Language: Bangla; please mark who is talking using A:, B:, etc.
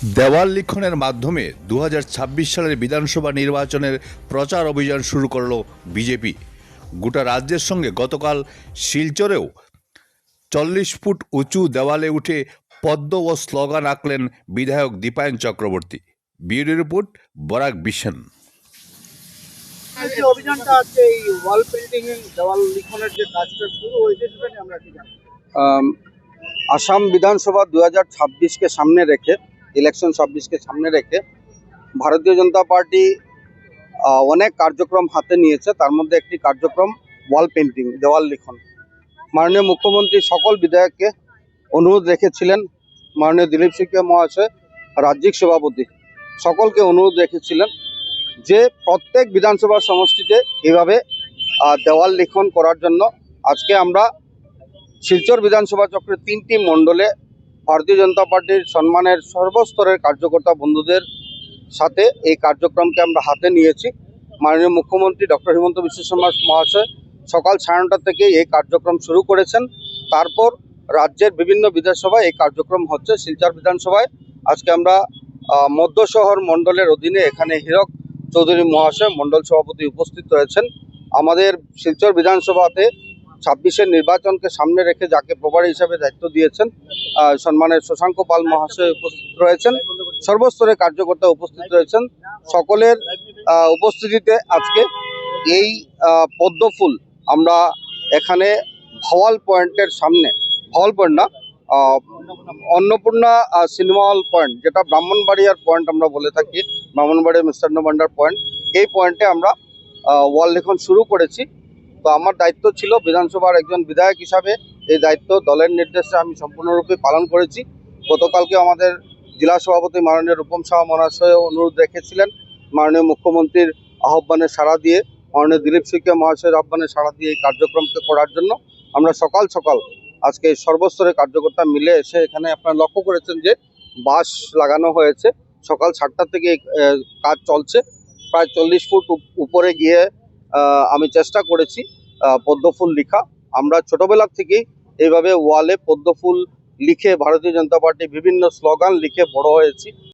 A: দেওয়াল লিখনের মাধ্যমে দু হাজার ছাব্বিশ সালের বিধানসভা নির্বাচনের প্রচার অভিযান শুরু করল বিজেপি। গোটা রাজ্যের সঙ্গে গতকাল শিলচরেও চল্লিশ ফুট উঁচু দেওয়ালে উঠে পদ্ম ও স্লোগান আঁকলেন বিধায়ক দীপায়ন চক্রবর্তী। বিউরো রিপোর্ট বরাক বিশেন।
B: অভিযানটা আছে এই ওয়াল পেন্টিং দেওয়াল লিখনের যে কাজটা শুরু হয়েছে আমরা কি জানি
C: আসাম বিধানসভা দু হাজার ছাব্বিশকে সামনে রেখে ইলেকশন ছাব্বিশকে সামনে রেখে ভারতীয় জনতা পার্টি অনেক কার্যক্রম হাতে নিয়েছে। তার মধ্যে একটি কার্যক্রম ওয়াল পেন্টিং দেওয়াল লিখন। মাননীয় মুখ্যমন্ত্রী সকল বিধায়ককে অনুরোধ রেখেছিলেন, মাননীয় দিলীপ সিংকে মহাশয়, রাজ্যিক সভাপতি সকলকে অনুরোধ রেখেছিলেন যে প্রত্যেক বিধানসভা সমষ্টিতে এভাবে দেওয়াল লিখন করার জন্য আজকে আমরা শিলচর বিধানসভা চক্রের তিনটি মণ্ডলে ভারতীয় জনতা পার্টির সম্মানের সর্বস্তরের কার্যকর্তা বন্ধুদের সাথে এই কার্যক্রমকে আমরা হাতে নিয়েছি। মাননীয় মুখ্যমন্ত্রী ডক্টর হিমন্ত বিশ্ব শর্মা মহাশয় সকাল সাড়ে নটা থেকে এই কার্যক্রম শুরু করেছেন। তারপর রাজ্যের বিভিন্ন বিধানসভায় এই কার্যক্রম হচ্ছে। শিলচর বিধানসভায় আজকে আমরা মধ্য শহর মণ্ডলের অধীনে এখানে হীরক চৌধুরী মহাশয় মণ্ডল সভাপতি উপস্থিত রয়েছেন। আমাদের শিলচর বিধানসভাতে ছাব্বিশের নির্বাচনকে সামনে রেখে যাকে প্রভারী হিসাবে দায়িত্ব দিয়েছেন সম্মানের শশাঙ্ক পাল মহাশয় উপস্থিত রয়েছেন সর্বস্তরের কার্যকর্তা উপস্থিত রয়েছেন। সকলের উপস্থিতিতে আজকে এই পদ্মফুল আমরা এখানে ভাওয়াল পয়েন্টের সামনে, ভাওয়াল পয়েন্ট না অন্নপূর্ণা সিনেমা হল পয়েন্ট, যেটা ব্রাহ্মণবাড়িয়ার পয়েন্ট আমরা বলে থাকি, ব্রাহ্মণবাড়িয়া মিষ্টান্ন ভান্ডার পয়েন্ট, এই পয়েন্টে আমরা ওয়াল লেখন শুরু করেছি। তো আমার দায়িত্ব ছিল বিধানসভার একজন বিধায়ক হিসাবে এই দায়িত্ব দলের নির্দেশে আমি সম্পূর্ণরূপে পালন করেছি। গতকালকে আমাদের জেলা সভাপতি মাননীয় রূপম শাহ মহাশয় অনুরোধ রেখেছিলেন। মাননীয় মুখ্যমন্ত্রীর আহ্বানে সাড়া দিয়ে, মাননীয় দিলীপ সিংকে মহাশয়ের আহ্বানে সাড়া দিয়ে এই কার্যক্রমকে করার জন্য আমরা সকাল সকাল আজকে সর্বস্তরের কার্যকর্তা মিলে এসে এখানে আপনারা লক্ষ্য করেছেন যে বাস লাগানো হয়েছে। সকাল সাতটা থেকে কাজ চলছে। প্রায় চল্লিশ ফুট উপ- উপরে গিয়ে আমি চেষ্টা করেছি পদ্মফুল পদ্ম ফুল লিখা। আমরা ছোটবেলা থেকেই এইভাবে ওয়ালে পদ্মফুল লিখে ভারতীয় জনতা পার্টি বিভিন্ন স্লোগান লিখে বড় হয়েছি।